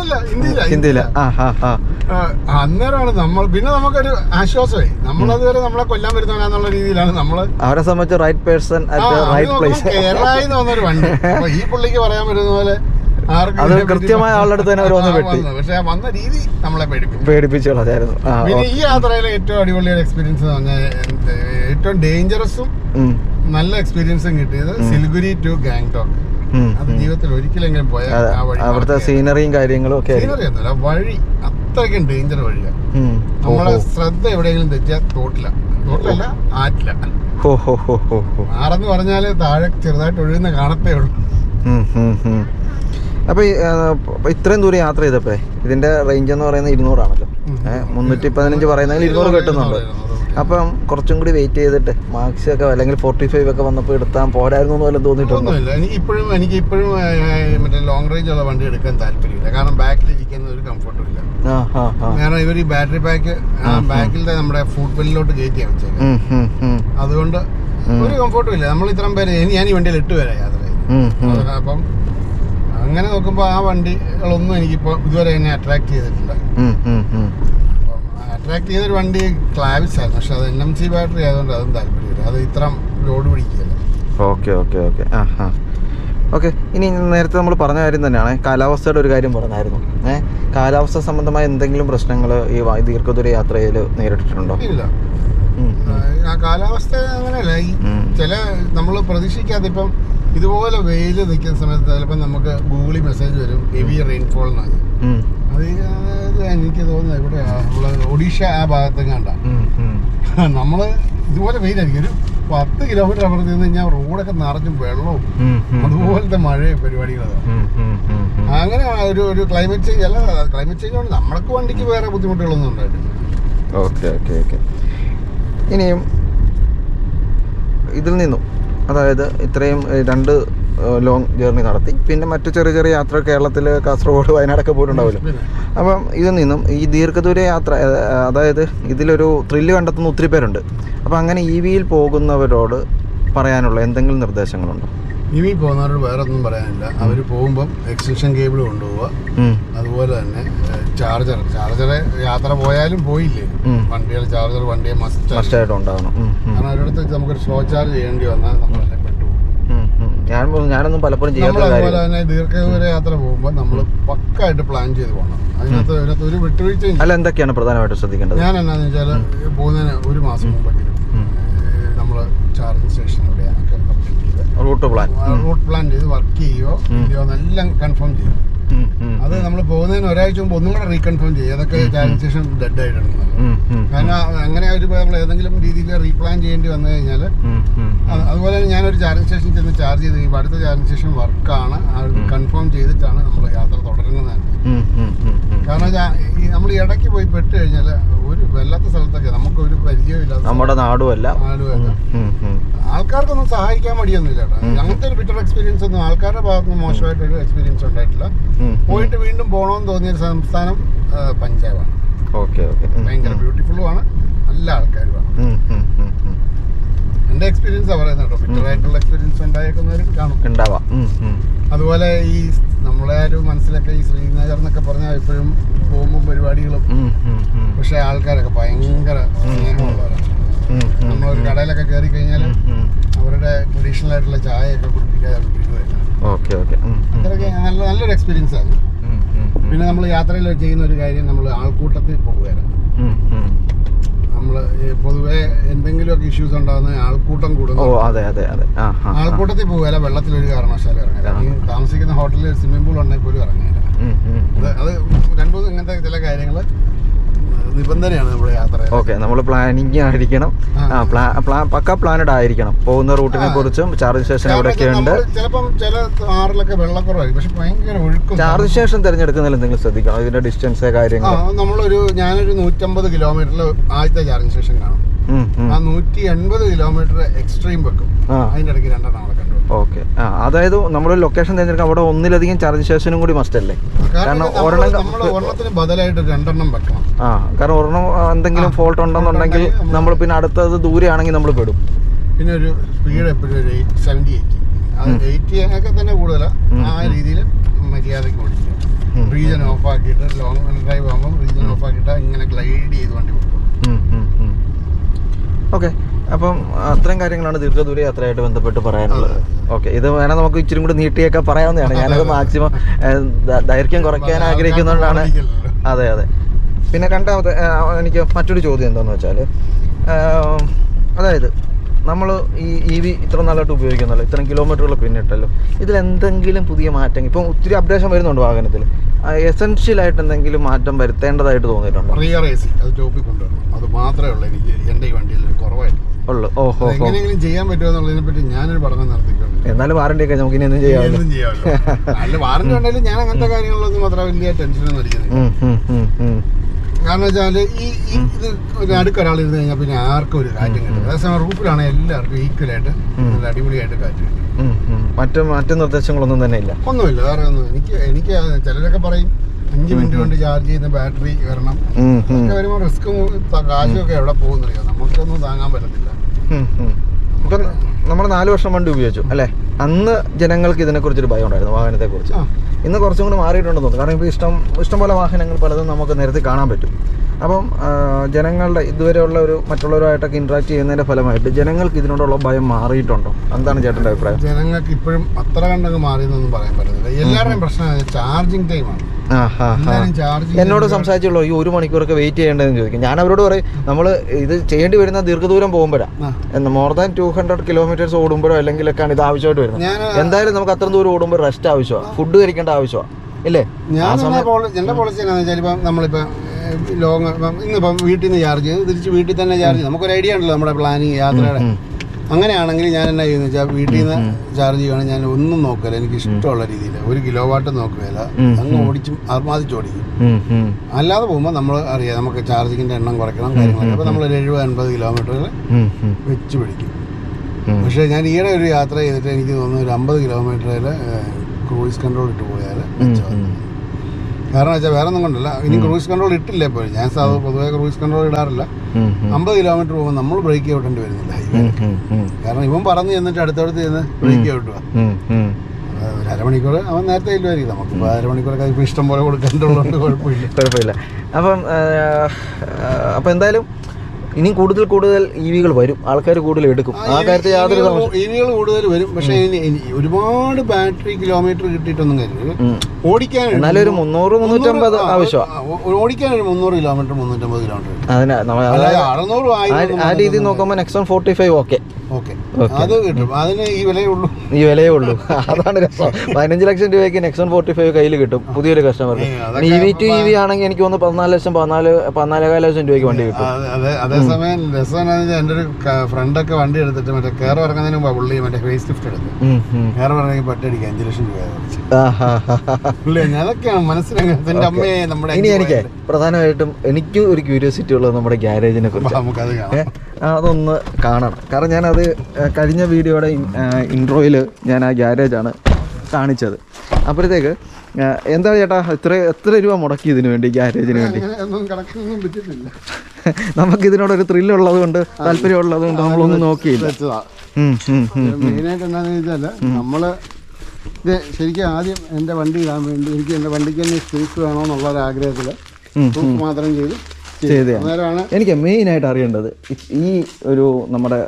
ആ ഹാ ഹാ. ആ, അന്നേരമാണ് നമ്മൾ പിന്നെ നമുക്കൊരു ആശ്വാസമായി. നമ്മളതുവരെ നമ്മളെ കൊല്ലാൻ വരുന്നവനാന്നുള്ള രീതിയിലാണ് നമ്മൾ അവരെ സംബന്ധിച്ച് റൈറ്റ് പേഴ്സൺ റൈറ്റ് പ്ലേസ് കേരളയിൽ നിന്ന് വണ്ടി. ഈ പുള്ളിക്ക് പറയാൻ പറ്റുന്ന പോലെ അത് കൃത്യമായ ആളുടെ അടുത്ത് തന്നെ വന്ന് വെട്ടി. പക്ഷെ വന്ന രീതി നമ്മളെ പേടിപ്പിച്ചോളായിരുന്നു പിന്നെ ഈ യാത്രയിലെ ഏറ്റവും അടിപൊളി എക്സ്പീരിയൻസ് എന്ന് പറഞ്ഞാൽ ഏറ്റവും ഡേഞ്ചറസും നല്ല എക്സ്പീരിയൻസും കിട്ടിയത് സിൽഗുരി ടു ഗാങ്ടോക്ക്. അത് ജീവിതത്തിൽ ഒരിക്കലെങ്കിലും പോയാൽ അവിടുത്തെ സീനറിയും കാര്യങ്ങളും ഒക്കെ. സീനറി ഒന്നുമില്ല വഴി. അത്രയ്ക്കും ഡേഞ്ചർ വഴിയാണ് നമ്മളെ ശ്രദ്ധ എവിടെയെങ്കിലും തെറ്റിയാൽ തോട്ടില്ല തോട്ടിലല്ല ആറ്റില്ല. ആറെന്ന് പറഞ്ഞാൽ താഴെ ചെറുതായിട്ട് ഒഴുകുന്ന കാണത്തേ ഉള്ളൂ. അപ്പൊ ഇത്രയും ദൂരം യാത്ര ചെയ്തപ്പോ ഇതിന്റെ റേഞ്ച് എന്ന് പറയുന്നത് ഇരുന്നൂറാണല്ലോ. മുന്നൂറ്റി പതിനഞ്ച് പറയുന്നെങ്കിൽ ഇരുന്നൂറ് കിട്ടുന്നുണ്ട്. അപ്പം കുറച്ചും കൂടി വെയിറ്റ് ചെയ്തിട്ട് മാർക്സ് ഒക്കെ അല്ലെങ്കിൽ ഫോർട്ടി ഫൈവ് ഒക്കെ വന്നപ്പോൾ എടുത്താൽ പോരായിരുന്നു എന്ന് വല്ലതും തോന്നിയിട്ടുണ്ടോ? എനിക്ക് ഇപ്പോഴും എനിക്ക് ഇപ്പോഴും മറ്റേ ലോങ് റേഞ്ച് ഉള്ള വണ്ടി എടുക്കാൻ താല്പര്യമില്ല. കാരണം ബാക്കിൽ ഇരിക്കുന്ന ഒരു കംഫർട്ടും ഇല്ല. കാരണം ഇവർ ഈ ബാറ്ററി പാക്ക് ആ. ബാക്കിലത്തെ നമ്മുടെ ഫുഡ് ബില്ലിലോട്ട് കയറ്റിയാണ് വെച്ചേക്കുന്നത്. അതുകൊണ്ട് ഒരു കംഫർട്ടും ഇല്ല നമ്മൾ ഇത്രയും പേര് ഞാൻ ഈ വണ്ടിയിൽ ഇട്ട് വരാം യാത്ര. അപ്പം അങ്ങനെ നോക്കുമ്പോൾ ആ വണ്ടികളൊന്നും എനിക്കിപ്പോൾ ഇതുവരെ എന്നെ അട്രാക്ട് ചെയ്തിട്ടില്ല. അട്രാക്ട് ചെയ്തൊരു വണ്ടി ക്ലാവിസ് ആയിരുന്നു. പക്ഷെ അത് എൻ എം സി ബാറ്ററി ആയതുകൊണ്ട് അതും താല്പര്യമില്ല. അത് ഇത്രയും ലോഡ് പിടിക്കുകയല്ല. Okay okay okay. ആ ആ. ഓക്കെ ഇനി നേരത്തെ നമ്മൾ പറഞ്ഞ കാര്യം തന്നെയാണ്. കാലാവസ്ഥയുടെ ഒരു കാര്യം പറഞ്ഞായിരുന്നു. ഏഹ് കാലാവസ്ഥ സംബന്ധമായ എന്തെങ്കിലും പ്രശ്നങ്ങൾ ഈ ദീർഘദൂര യാത്രയിൽ നേരിട്ടിട്ടുണ്ടോ? ഇല്ല. കാലാവസ്ഥ അങ്ങനെയല്ല. ഈ ചില നമ്മൾ പ്രതീക്ഷിക്കാതെ ഇപ്പം ഇതുപോലെ വെയിൽ നിൽക്കുന്ന സമയത്ത് ചിലപ്പോൾ നമുക്ക് ഗൂഗിളിൽ മെസ്സേജ് വരും ഹെവി റെയിൻഫോൾ എന്നാണ് അത് എനിക്ക് തോന്നുന്നത് ഇവിടെ നമ്മൾ ഒഡീഷ ആ ഭാഗത്ത് കണ്ട ഉം, ഉം. നമ്മൾ ഇതുപോലെ വെയിലായിരിക്കും ഒരു പത്ത് കിലോമീറ്റർ അവിടെ നിന്ന് കഴിഞ്ഞാൽ റോഡൊക്കെ നിറച്ചും വെള്ളവും. അതുപോലത്തെ മഴയും പരിപാടികളാണ് ഉം. അങ്ങനെ ഒരു ഒരു ക്ലൈമറ്റ് ചേഞ്ച് അല്ല ക്ലൈമറ്റ് ചേഞ്ച് കൊണ്ട് നമ്മൾക്ക് വണ്ടിക്ക് വേറെ ബുദ്ധിമുട്ടുകളൊന്നും ഉണ്ടായിട്ടില്ല. Okay okay okay. ഇനിയും ഇതിൽ നിന്നും അതായത് ഇത്രയും രണ്ട് ലോങ് ജേർണി നടത്തി. പിന്നെ മറ്റു ചെറിയ ചെറിയ യാത്ര കേരളത്തിൽ കാസർഗോഡ് വയനാടൊക്കെ പോയിട്ടുണ്ടാവുമല്ലോ അപ്പം ഇതിൽ നിന്നും ഈ ദീർഘദൂര യാത്ര അതായത് ഇതിലൊരു ത്രില്ല് കണ്ടെത്തുന്ന ഒത്തിരി പേരുണ്ട്. അപ്പം അങ്ങനെ ഇ വിയിൽ പോകുന്നവരോട് പറയാനുള്ള എന്തെങ്കിലും നിർദ്ദേശങ്ങളുണ്ടോ? ഇനി പോകുന്നവരോട് വേറെ ഒന്നും പറയാനില്ല അവർ പോകുമ്പം എക്സ്റ്റൻഷൻ കേബിൾ കൊണ്ടുപോവുക. അതുപോലെ തന്നെ ചാർജർ ചാർജർ യാത്ര പോയാലും പോയില്ലേ. വണ്ടികൾ ചാർജർ വണ്ടിയെ മസ്റ്റ് മസ്റ്റായിട്ട് ഉണ്ടാവണം. കാരണം ഒരിടത്ത് നമുക്ക് നമുക്കൊരു സ്ലോ ചാർജ് ചെയ്യേണ്ടി വന്നാൽ ഉം. ഞാൻ ഞാനൊന്നും പലപ്പോഴും ചെയ്യാത്ത ദീർഘദൂര യാത്ര പോകുമ്പോൾ നമ്മൾ പക്കായിട്ട് പ്ലാൻ ചെയ്ത് പോകണം അതിനകത്ത് അതിനകത്ത് ഒരു വിട്ടുവീഴ്ചയും അല്ല എന്തൊക്കെയാണ് പ്രധാനമായിട്ട് ശ്രദ്ധിക്കേണ്ടത്? ഞാൻ എന്നാന്ന് വെച്ചാൽ പോകുന്നതിന് ഒരു മാസം മുമ്പെങ്കിലും നമ്മൾ ചാർജിങ് സ്റ്റേഷൻ എവിടെയാണ് റൂട്ട് പ്ലാൻ റൂട്ട് പ്ലാൻ ചെയ്ത് വർക്ക് ചെയ്യുമോ എല്ലാം ഇല്ലയോ എന്നെല്ലാം കൺഫേം ചെയ്യും. അത് നമ്മൾ പോകുന്നതിന് ഒരാഴ്ച മുമ്പ് ഒന്നും കൂടെ റീകൺഫേം ചെയ്യും. ഏതൊക്കെ സ്റ്റേഷൻ ഡെഡ് ആയിട്ടുണ്ട് കാരണം അങ്ങനെ ഒരു നമ്മൾ ഏതെങ്കിലും രീതിയിൽ റീപ്ലാൻ ചെയ്യേണ്ടി വന്നു കഴിഞ്ഞാൽ അതുപോലെ തന്നെ ഞാനൊരു ചാനൽ സ്റ്റേഷൻ ചെന്ന് ചാർജ് ചെയ്ത് കഴിയുമ്പോൾ അടുത്ത ചാനൽ സ്റ്റേഷൻ വർക്കാണ് അത് കൺഫേം ചെയ്തിട്ടാണ് നമ്മൾ യാത്ര തുടരുന്നത് തന്നെ. കാരണം നമ്മൾ ഇടയ്ക്ക് പോയി പെട്ട് കഴിഞ്ഞാൽ ഒരു വല്ലാത്ത സ്ഥലത്തൊക്കെ നമുക്ക് ഒരു പരിചയമില്ലാത്ത നമ്മുടെ നാടുമല്ല. ആൾക്കാർക്കൊന്നും സഹായിക്കാൻ മടിയൊന്നുമില്ല അങ്ങനത്തെ ഒരു ബിറ്റർ എക്സ്പീരിയൻസ് ഒന്നും ആൾക്കാരുടെ ഭാഗത്തുനിന്ന് മോശമായിട്ടൊരു എക്സ്പീരിയൻസ് ഉണ്ടായിട്ടില്ല. പോയിട്ട് വീണ്ടും പോകണമെന്ന് തോന്നിയ സംസ്ഥാനം പഞ്ചാബാണ്. Okay okay. ഭയങ്കര. ബ്യൂട്ടിഫുള്ളുമാണ് നല്ല ആൾക്കാരുമാണ്. എന്റെ എക്സ്പീരിയൻസ് പറയുന്നത് കേട്ടോ ബിറ്റർ ആയിട്ടുള്ള എക്സ്പീരിയൻസ് ഉണ്ടായേക്കുന്നവരും കാണും ഉണ്ടാവാം. അതുപോലെ ഈ നമ്മളെ ഒരു മനസ്സിലൊക്കെ ഈ ശ്രീനഗർ എന്നൊക്കെ പറഞ്ഞാൽ എപ്പോഴും പോകുമ്പോൾ പരിപാടികളും. പക്ഷേ ആൾക്കാരൊക്കെ ഭയങ്കര സ്നേഹമുള്ളവരാണ് നമ്മളൊരു. കടയിലൊക്കെ കയറി കഴിഞ്ഞാൽ. അവരുടെ ട്രഡീഷണൽ ആയിട്ടുള്ള ചായയൊക്കെ കുടിപ്പിക്കാതെ വിട്ടിരുന്നില്ല ഓക്കെ ഓക്കെ ഉം. നല്ല നല്ലൊരു എക്സ്പീരിയൻസ് ആണ്. പിന്നെ നമ്മൾ യാത്രയിൽ ചെയ്യുന്ന ഒരു കാര്യം നമ്മൾ ആൾക്കൂട്ടത്തിൽ ഉം. നമ്മൾ പൊതുവെ എന്തെങ്കിലുമൊക്കെ ഇഷ്യൂസ് ഉണ്ടാകുന്ന ആൾക്കൂട്ടം ഓ കൂടുന്നു അതെ അതെ അതെ ആ ആ. ആൾക്കൂട്ടത്തിൽ പോകാല വെള്ളത്തിൽ ഒരു കാരണവശാലും ഇറങ്ങില്ല ഈ താമസിക്കുന്ന ഹോട്ടലിൽ സ്വിമ്മിംഗ് പൂൾ ഉണ്ടെങ്കിൽ പോലും ഇറങ്ങില്ല. അത് അത് രണ്ടു മൂന്ന് ഇങ്ങനത്തെ ചില കാര്യങ്ങൾ നിബന്ധനയാണ് നമ്മുടെ യാത്ര ഓക്കെ നമ്മൾ പ്ലാനിങ് ആയിരിക്കണം. ആ. പ്ലാ പ്ലാ പക്ക പ്ലാനഡ് ആയിരിക്കണം. പോകുന്ന റൂട്ടിനെ കുറിച്ചും ചാർജ് സ്റ്റേഷൻ എവിടെയൊക്കെ ഉണ്ട്. ചിലപ്പം ചില ആറിലൊക്കെ വെള്ളക്കുറവായിരിക്കും. പക്ഷെ ഭയങ്കര ഒഴുക്കും. ചാർജ് സ്റ്റേഷൻ തിരഞ്ഞെടുക്കുന്നതിൽ എന്തെങ്കിലും ശ്രദ്ധിക്കണം? ഇതിന്റെ ഡിസ്റ്റൻസ് കാര്യങ്ങൾ നമ്മളൊരു ഞാനൊരു നൂറ്റമ്പത് കിലോമീറ്ററിൽ ആദ്യത്തെ ചാർജ് സ്റ്റേഷൻ കാണും. ആ നൂറ്റി എൺപത് കിലോമീറ്റർ എക്സ്ട്രീം വെക്കും. അതിന്റെ ഇടയ്ക്ക് രണ്ടെണ്ണം ഓക്കെ. ആ അതായത് നമ്മൾ ലൊക്കേഷൻ തിരഞ്ഞെടുക്കാൻ അവിടെ ഒന്നിലധികം ചാർജ് സ്റ്റേഷനും കൂടി മസ്റ്റ് അല്ലേ? കാരണം ഒരെണ്ണത്തിന് ബദലായിട്ട് രണ്ടെണ്ണം വെക്കണം. ആ കാരണം ഒരെണ്ണം എന്തെങ്കിലും ഫോൾട്ട് ഉണ്ടെന്നുണ്ടെങ്കിൽ നമ്മൾ പിന്നെ അടുത്തത് ദൂരെയാണെങ്കിൽ നമ്മൾ പെടും. പിന്നെ ഒരു സ്പീഡ് എപ്പോഴും ഒരു എയ്റ്റ് സെവന്റി എയ്റ്റി അത് എയ്റ്റി ഒക്കെ തന്നെ കൂടുതലാണ് ആ രീതിയിൽ മര്യാദയ്ക്ക് ഓടിക്കുക. റീജൻ ഓഫ് ആക്കിയിട്ട് ലോങ് ഡ്രൈവ് ആകുമ്പോൾ റീജൻ ഓഫ് ആക്കിയിട്ട് ഇങ്ങനെ ഗ്ലൈഡ് ചെയ്ത് വണ്ടി പോകും ഓക്കെ അപ്പം അത്രയും കാര്യങ്ങളാണ് ദീർഘദൂര യാത്രയായിട്ട് ബന്ധപ്പെട്ട് പറയാനുള്ളത്. ഓക്കെ ഇത് വേണം നമുക്ക് ഇച്ചിരി കൂടി നീട്ടിയൊക്കെ പറയാവുന്നതാണ്. ഞാനത് മാക്സിമം ദൈർഘ്യം കുറയ്ക്കാൻ ആഗ്രഹിക്കുന്നതുകൊണ്ടാണ് അതെ. അതെ. പിന്നെ രണ്ടാമത്തെ എനിക്ക് മറ്റൊരു ചോദ്യം എന്താണെന്ന് വെച്ചാൽ അതായത് നമ്മൾ ഈ ഇ വി ഇത്ര നാളായിട്ട് ഉപയോഗിക്കുന്നല്ലോ ഇത്രയും കിലോമീറ്ററുകൾ പിന്നിട്ടല്ലോ ഇതിൽ എന്തെങ്കിലും പുതിയ മാറ്റങ്ങൾ ഇപ്പം ഒത്തിരി അപ്ഡേഷൻ വരുന്നുണ്ട് വാഹനത്തിൽ. എസെൻഷ്യൽ ആയിട്ട് എന്തെങ്കിലും മാറ്റം വരുത്തേണ്ടതായിട്ട് തോന്നിയിട്ടുണ്ടോ? മാത്രമേ ഉള്ളൂ എനിക്ക് എന്റെ ഈ വണ്ടിയിൽ കുറവായിട്ട് ഉള്ളു. ഓഹോ എങ്ങനെയെങ്കിലും ചെയ്യാൻ പറ്റുമോ എന്നുള്ളതിനെ പറ്റി ഞാനൊരു പഠനം നടത്തിക്കൊണ്ട് എന്നാലും വാറണ്ടി ഒക്കെ നമുക്ക് ഇനി ചെയ്യാം എന്തും ചെയ്യാമല്ലോ. അല്ല വാറണ്ടി ഉണ്ടെങ്കിലും ഞാൻ അങ്ങനത്തെ കാര്യങ്ങളൊന്നും അത്ര വലിയ ടെൻഷനൊന്നും അടിക്കുന്നില്ല. കാരണം വെച്ചാൽ ഈ ഇത് ഒരു അടുക്കൊരാൾ ഇരുന്ന് കഴിഞ്ഞാൽ പിന്നെ ആർക്കും ഒരു കാറ്റും കിട്ടും അതേസമയം റൂഫിലാണ് എല്ലാവർക്കും ഈക്വൽ ആയിട്ട് നല്ല അടിപൊളിയായിട്ട് കാറ്റ് കിട്ടും. മറ്റു മറ്റു നിർദ്ദേശങ്ങളൊന്നും തന്നെ ഇല്ല. ഒന്നുമില്ല വേറെ ഒന്നും. എനിക്ക് എനിക്ക് ചിലരൊക്കെ പറയും അഞ്ച് മിനിറ്റ് കൊണ്ട് ചാർജ് ചെയ്യുന്ന ബാറ്ററി വരണം ഒക്കെ വരുമ്പോൾ റിസ്ക്കും എവിടെ പോകുന്നറിയാം? നമുക്കൊന്നും താങ്ങാൻ പറ്റത്തില്ല. നമ്മൾ നാല് വർഷം വണ്ടി ഉപയോഗിച്ചു അല്ലേ? അന്ന് ജനങ്ങൾക്ക് ഇതിനെക്കുറിച്ചൊരു ഭയം ഉണ്ടായിരുന്നു വാഹനത്തെക്കുറിച്ച്. കുറിച്ച് ഇന്ന് കുറച്ചും കൂടി മാറിയിട്ടുണ്ടെന്ന് തോന്നുന്നു. കാരണം ഇപ്പോൾ ഇഷ്ടം ഇഷ്ടംപോലെ വാഹനങ്ങൾ പലതും നമുക്ക് നേരത്തെ കാണാൻ പറ്റും. അപ്പം ജനങ്ങളുടെ ഇതുവരെയുള്ള ഒരു മറ്റുള്ളവരുമായിട്ടൊക്കെ ഇൻട്രാക്ട് ചെയ്യുന്നതിന്റെ ഫലമായിട്ട് ജനങ്ങൾക്ക് ഇതിനോടുള്ള ഭയം മാറിയിട്ടുണ്ടോ? എന്താണ് ചേട്ടന്റെ അഭിപ്രായം? ജനങ്ങൾക്ക് ഇപ്പോഴും അത്ര കണ്ടങ്ങ് മാറിയെന്നൊന്നും പറയാൻ പറ്റത്തില്ല. എല്ലാവരുടെയും പ്രശ്നം ചാർജിങ് ടൈമാണ് എന്നോട് സംസാരിച്ചുള്ളൂ ഈ ഒരു മണിക്കൂറൊക്കെ വെയിറ്റ് ചെയ്യേണ്ടതെന്ന് ചോദിക്കും. ഞാൻ അവരോട് പറയും നമ്മൾ ഇത് ചെയ്യേണ്ടി വരുന്ന ദീർഘദൂരം പോകുമ്പോഴാണ് more than two hundred kilometres ഓടുമ്പോഴോ അല്ലെങ്കിലൊക്കെയാണ് ഇത് ആവശ്യമായിട്ട് വരുന്നത്. എന്തായാലും നമുക്ക് അത്ര ദൂരം ഓടുമ്പോൾ റെസ്റ്റ് ആവശ്യമാണ് ഫുഡ് കഴിക്കേണ്ട ആവശ്യമാണ് ഇല്ലേ? ഞാൻ എന്റെ പോളിസി എന്താണെന്ന് വെച്ചാൽ ഇപ്പം നമ്മളിപ്പം ലോങ് ഇന്നിപ്പം വീട്ടിൽ നിന്ന് ചാർജ് ചെയ്ത് തിരിച്ച് വീട്ടിൽ തന്നെ ചാർജ് നമുക്കൊരു ഐഡിയ ഉണ്ടല്ലോ നമ്മുടെ പ്ലാനിങ് യാത്രയുടെ. അങ്ങനെയാണെങ്കിൽ ഞാൻ എന്നാ ചെയ്യുന്നത് വെച്ചാൽ വീട്ടിൽ നിന്ന് ചാർജ് ചെയ്യുകയാണെങ്കിൽ ഞാൻ ഒന്നും നോക്കില്ല. എനിക്ക് ഇഷ്ടമുള്ള രീതിയിൽ ഒരു കിലോ വാട്ട് നോക്കുകയില്ല. അങ്ങ് ഓടിച്ചും ആത്മാതിച്ച് ഓടിക്കും. അല്ലാതെ പോകുമ്പോൾ നമ്മൾ അറിയാം നമുക്ക് ചാർജിങ്ങിന്റെ എണ്ണം കുറയ്ക്കണം കാര്യങ്ങളൊക്കെ. അപ്പോൾ നമ്മൾ ഒരു എഴുപത് അൻപത് കിലോമീറ്ററിൽ വെച്ച് പിടിക്കും. പക്ഷെ ഞാൻ ഈയിടെ ഒരു യാത്ര ചെയ്തിട്ട് എനിക്ക് തോന്നുന്നു ഒരു അമ്പത് കിലോമീറ്ററിൽ ക്രൂയിസ് കൺട്രോൾ ഇട്ട് പോയാൽ കാരണം വെച്ചാൽ വേറെ ഒന്നും കൊണ്ടല്ല. ഇനി ക്രൂയിസ് കൺട്രോൾ ഇട്ടില്ല എപ്പോഴും ഞാൻ പൊതുവെ ക്രൂയിസ് കൺട്രോൾ ഇടാറില്ല. അമ്പത് കിലോമീറ്റർ പോകുമ്പോൾ നമ്മൾ ബ്രേക്ക് ഔട്ടേണ്ടി വരുന്നില്ല കാരണം ഇവൻ പറഞ്ഞു ചെന്നിട്ട് അടുത്തടുത്ത് ചെന്ന് ബ്രേക്ക്. അത് ഒരു അരമണിക്കൂർ അവൻ നേരത്തെ ഇല്ലായിരിക്കും നമുക്ക്. അരമണിക്കൂറൊക്കെ ഇപ്പോൾ ഇഷ്ടം പോലെ കൊടുക്കേണ്ടതുകൊണ്ട് കുഴപ്പമില്ല. കുഴപ്പമില്ല. അപ്പം അപ്പം എന്തായാലും ഇനിയും കൂടുതൽ കൂടുതൽ ഇ വികൾ വരും. ആൾക്കാർ കൂടുതൽ എടുക്കും. ആ കാര്യത്തിൽ യാതൊരു ഇ വികൾ കൂടുതൽ വരും. പക്ഷേ ഒരുപാട് ബാറ്ററി കിലോമീറ്റർ കിട്ടിയിട്ടൊന്നും കാര്യമില്ല. ഓടിക്കാൻ എന്നാലും ഒരു മുന്നൂറ് മുന്നൂറ്റമ്പത് ആവശ്യമാണ് ഓടിക്കാൻ ഒരു മുന്നൂറ് കിലോമീറ്റർ മുന്നൂറ്റമ്പത് കിലോമീറ്റർ അതിന് അറുന്നൂറ് ആ- രീതി രീതിയിൽ നോക്കുമ്പോൾ നെക്സോൺ ഫോർട്ടി ഫൈവ് ഓക്കെ. അത് കിട്ടും. അതിന് ഈ വിലയേ ഉള്ളൂ. ഈ വിലയേ ഉള്ളൂ. അതാണ് രസം. പതിനഞ്ച് ലക്ഷം രൂപയ്ക്ക് നെക്സോൺ ഫോർട്ടി ഫൈവ് കയ്യിൽ കിട്ടും. പുതിയൊരു കസ്റ്റമർക്ക് E V to E V ആണെങ്കിൽ എനിക്ക് തോന്നുന്നു പതിനാല് ലക്ഷം പതിനാല് പതിനാലേകാൽ ലക്ഷം രൂപയ്ക്ക് വണ്ടി കിട്ടും. അതേസമയം രസം എന്റെ ഒരു ഫ്രണ്ടൊക്കെ വണ്ടി എടുത്തിട്ട് മറ്റേ കയർ ഇറങ്ങുന്നതിന് മുമ്പ് പുള്ളി മറ്റേ ഫേസ് ലിഫ്റ്റ് എടുത്തു. കയർ ഇറങ്ങി പറ്റടിക്കുക അഞ്ചു ലക്ഷം രൂപ. പുള്ളി അതൊക്കെയാണ് മനസ്സിലാക്കുന്നത്. അമ്മയെ നമ്മുടെ ഇനി എനിക്ക് പ്രധാനമായിട്ടും എനിക്ക് ഒരു ക്യൂരിയോസിറ്റി ഉള്ളത് നമ്മുടെ ഗ്യാരേജിനെ കുറിച്ച്. നമുക്കത് അതൊന്ന് കാണണം. കാരണം ഞാനത് കഴിഞ്ഞ വീഡിയോയുടെ ഇൻട്രോയിൽ ഞാൻ ആ ഗ്യാരേജാണ് കാണിച്ചത്. അപ്പോഴത്തേക്ക് എന്താ ചേട്ടാ ഇത്ര എത്ര രൂപ മുടക്കി ഇതിനു വേണ്ടി ഗ്യാരേജിന് വേണ്ടി? നമുക്ക് ഒന്നും ഒരു ഇതിനോടൊരു ത്രില്ലുള്ളത് കൊണ്ട് താല്പര്യമുള്ളത് കൊണ്ട് നമ്മളൊന്നും നോക്കിയില്ല. നമ്മൾ. മെയിനായിട്ട് എന്താണെന്ന് വെച്ചാൽ ഇത് ശരിക്കും ആദ്യം എന്റെ വണ്ടി ഇടാൻ വേണ്ടി എനിക്ക് എന്റെ വണ്ടിക്ക് തന്നെ സ്പേസ് വേണമെന്നുള്ള ഒരു ആഗ്രഹത്തിൽ മാത്രം ചെയ്തു. ചെയ്തതാണ്. എനിക്ക് മെയിൻ ആയിട്ട് അറിയേണ്ടത് ഈ ഒരു നമ്മുടെ